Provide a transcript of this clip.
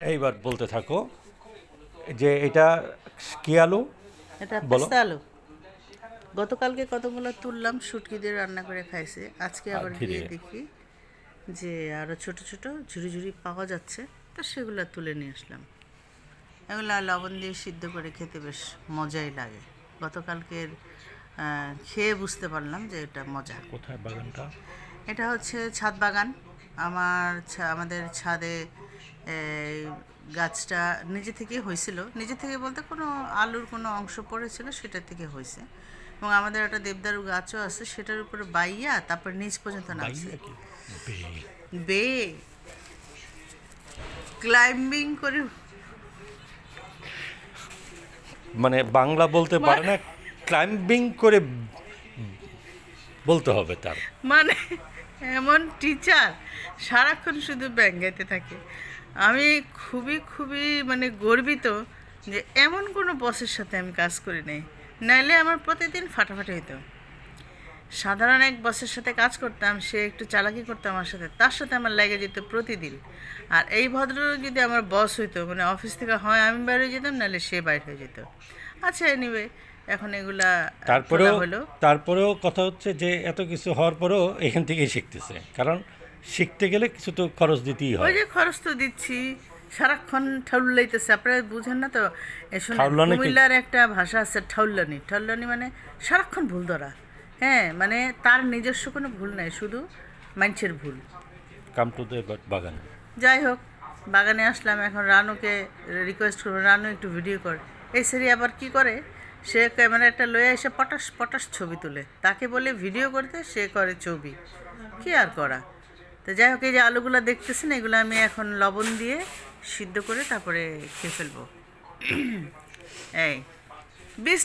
এইবার বলতে থাকো যে এটা কি আলু? এটা। পেস্তা আলু। গতকালকে কতগুলো তুললাম শুটকি দিয়ে রান্না করে খাইছে। আজকে আবার। গিয়ে দেখি যে আরও ছোট ছোট ঝুড়ি ঝুড়ি পাওয়া যাচ্ছে তো সেগুলো তুলে নিয়ে আসলাম। এগুলো লবণ দিয়ে সিদ্ধ করে খেতে বেশ মজাই লাগে। গতকালকের খেয়ে বুঝতে পারলাম যে এটা মজা। কোথায় বাগানটা? এটা হচ্ছে ছাদ বাগান। আমার আমাদের ছাদে গাছটা নিজে থেকেই হয়েছিল। নিজে থেকে বলতে কোনো আলুর কোনো অংশ পড়েছিল সেটা থেকে হয়েছে। এবং আমাদের একটা দেবদারু গাছও আছে সেটার উপরে বাইয়া তারপর নিচ পর্যন্ত নামছে। বে। ক্লাইম্বিং করে মানে বাংলা বলতে পারে না ক্লাইম্বিং করে বলতে হবে তার। মানে এমন টিচার সারাক্ষণ শুধু ব্যাঙ্গাইতে থাকে। আমি খুবই খুবই মানে গর্বিত যে এমন কোনো বসের সাথে আমি কাজ করি নাই। নাইলে আমার প্রতিদিন ফাটাফাটি হতো সাধারণ এক বসের সাথে কাজ করতাম সে একটু চালাকি করতো আমার সাথে তার সাথে আমার লেগে যেত প্রতিদিন। আর এই ভদ্রলোক যদি আমার বস হইতো মানে অফিস থেকে হয় আমি বাইরে হয়ে যেতাম নাহলে সে বাইরে হয়ে যেত। আচ্ছা এনিওয়ে এখন এগুলা তারপরেও তারপরেও কথা হচ্ছে যে এত কিছু হওয়ার পরেও এখান থেকেই শিখতেছে। কারণ শিখতে গেলে কিছু তো খরচ দিতেই হয়। ওই যে খরচ তো দিচ্ছি সারাক্ষণ ঠাউলাইতেছে আপনারা বুঝেন না তো? কুমিল্লার একটা ভাষা আছে ঠাউলানি ঠাউলানি মানে সারাক্ষণ ভুল ধরা। হ্যাঁ মানে তার নিজস্ব কোনো ভুল নাই শুধু মানুষের ভুল। কাম টু দ্য বাগান। যাই হোক বাগানে আসলাম এখন রানুকে রিকোয়েস্ট করব রানু একটু ভিডিও কর। এই সেরি আবার কি করে? সে ক্যামেরাটা লয়ে এসে পটাশ পটাশ ছবি তুলে। তাকে বলে ভিডিও করতে সে করে ছবি। কি আর করা? তো যাই হোক এই যে আলুগুলো দেখতেছেন এগুলো আমি এখন লবণ দিয়ে সিদ্ধ করে তারপরে খেয়ে ফেলব। এই। বিশ